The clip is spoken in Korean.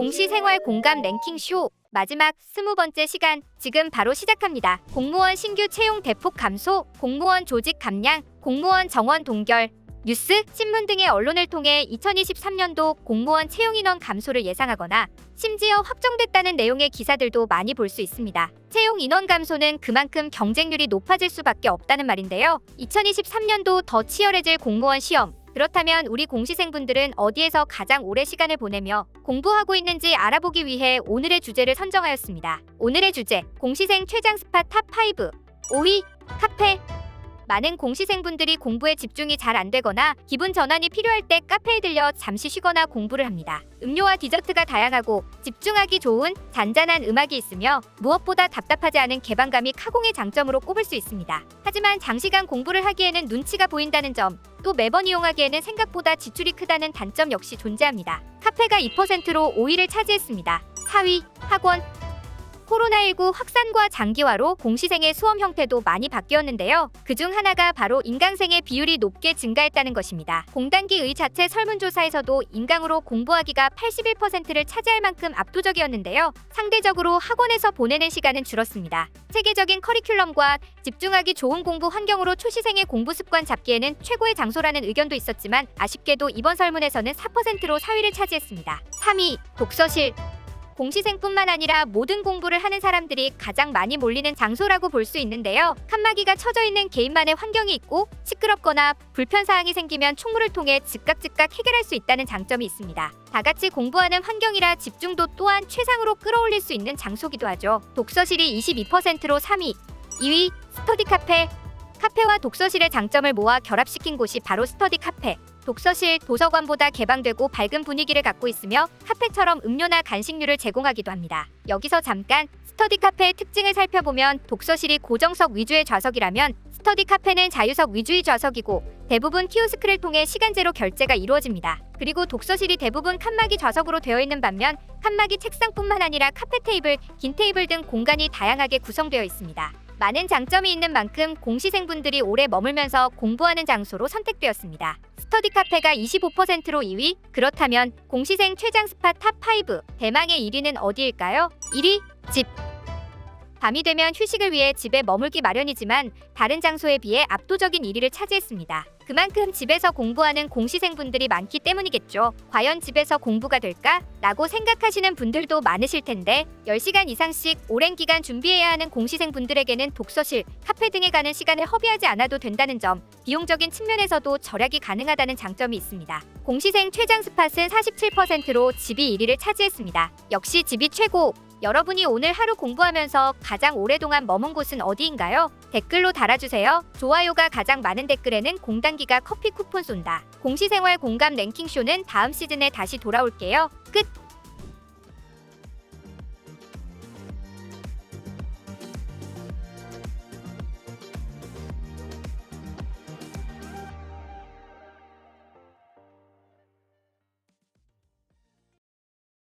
공시생활 공감 랭킹 쇼 마지막 스무 번째 시간 지금 바로 시작합니다. 공무원 신규 채용 대폭 감소, 공무원 조직 감량, 공무원 정원 동결, 뉴스, 신문 등의 언론을 통해 2023년도 공무원 채용 인원 감소를 예상하거나 심지어 확정됐다는 내용의 기사들도 많이 볼 수 있습니다. 채용 인원 감소는 그만큼 경쟁률이 높아질 수밖에 없다는 말인데요. 2023년도 더 치열해질 공무원 시험. 그렇다면 우리 공시생분들은 어디에서 가장 오래 시간을 보내며 공부하고 있는지 알아보기 위해 오늘의 주제를 선정하였습니다. 오늘의 주제, 공시생 최장 스팟 탑5. 5위, 카페. 많은 공시생분들이 공부에 집중이 잘 안 되거나 기분 전환이 필요할 때 카페에 들려 잠시 쉬거나 공부를 합니다. 음료와 디저트가 다양하고 집중하기 좋은 잔잔한 음악이 있으며 무엇보다 답답하지 않은 개방감이 카공의 장점으로 꼽을 수 있습니다. 하지만 장시간 공부를 하기에는 눈치가 보인다는 점, 또 매번 이용하기에는 생각보다 지출이 크다는 단점 역시 존재합니다. 카페가 2%로 5위를 차지했습니다. 4위, 학원. 코로나19 확산과 장기화로 공시생의 수험 형태도 많이 바뀌었는데요. 그중 하나가 바로 인강생의 비율이 높게 증가했다는 것입니다. 공단기의 자체 설문조사에서도 인강으로 공부하기가 81%를 차지할 만큼 압도적이었는데요. 상대적으로 학원에서 보내는 시간은 줄었습니다. 체계적인 커리큘럼과 집중하기 좋은 공부 환경으로 초시생의 공부 습관 잡기에는 최고의 장소라는 의견도 있었지만 아쉽게도 이번 설문에서는 4%로 4위를 차지했습니다. 3위 독서실 공시생뿐만 아니라 모든 공부를 하는 사람들이 가장 많이 몰리는 장소라고 볼 수 있는데요. 칸막이가 쳐져 있는 개인만의 환경이 있고 시끄럽거나 불편 사항이 생기면 총무를 통해 즉각 즉각 해결할 수 있다는 장점이 있습니다. 다 같이 공부하는 환경이라 집중도 또한 최상으로 끌어올릴 수 있는 장소기도 하죠. 독서실이 22%로 3위, 2위 스터디 카페. 카페와 독서실의 장점을 모아 결합시킨 곳이 바로 스터디 카페. 독서실, 도서관보다 개방되고 밝은 분위기를 갖고 있으며 카페처럼 음료나 간식류를 제공하기도 합니다. 여기서 잠깐 스터디 카페의 특징을 살펴보면 독서실이 고정석 위주의 좌석이라면 스터디 카페는 자유석 위주의 좌석이고 대부분 키오스크를 통해 시간제로 결제가 이루어집니다. 그리고 독서실이 대부분 칸막이 좌석으로 되어 있는 반면 칸막이 책상뿐만 아니라 카페 테이블, 긴 테이블 등 공간이 다양하게 구성되어 있습니다. 많은 장점이 있는 만큼 공시생분들이 오래 머물면서 공부하는 장소로 선택되었습니다. 스터디 카페가 25%로 2위? 그렇다면 공시생 최장 스팟 탑5 대망의 1위는 어디일까요? 1위 집 밤이 되면 휴식을 위해 집에 머물기 마련이지만 다른 장소에 비해 압도적인 1위를 차지했습니다. 그만큼 집에서 공부하는 공시생분들이 많기 때문이겠죠. 과연 집에서 공부가 될까? 라고 생각하시는 분들도 많으실 텐데 10시간 이상씩 오랜 기간 준비해야 하는 공시생분들에게는 독서실, 카페 등에 가는 시간을 허비하지 않아도 된다는 점, 비용적인 측면에서도 절약이 가능하다는 장점이 있습니다. 공시생 최장 스팟은 47%로 집이 1위를 차지했습니다. 역시 집이 최고! 여러분이 오늘 하루 공부하면서 가장 오랫동안 머문 곳은 어디인가요? 댓글로 달아주세요. 좋아요가 가장 많은 댓글에는 공단기가 커피 쿠폰 쏜다. 공시생활 공감 랭킹쇼는 다음 시즌에 다시 돌아올게요. 끝!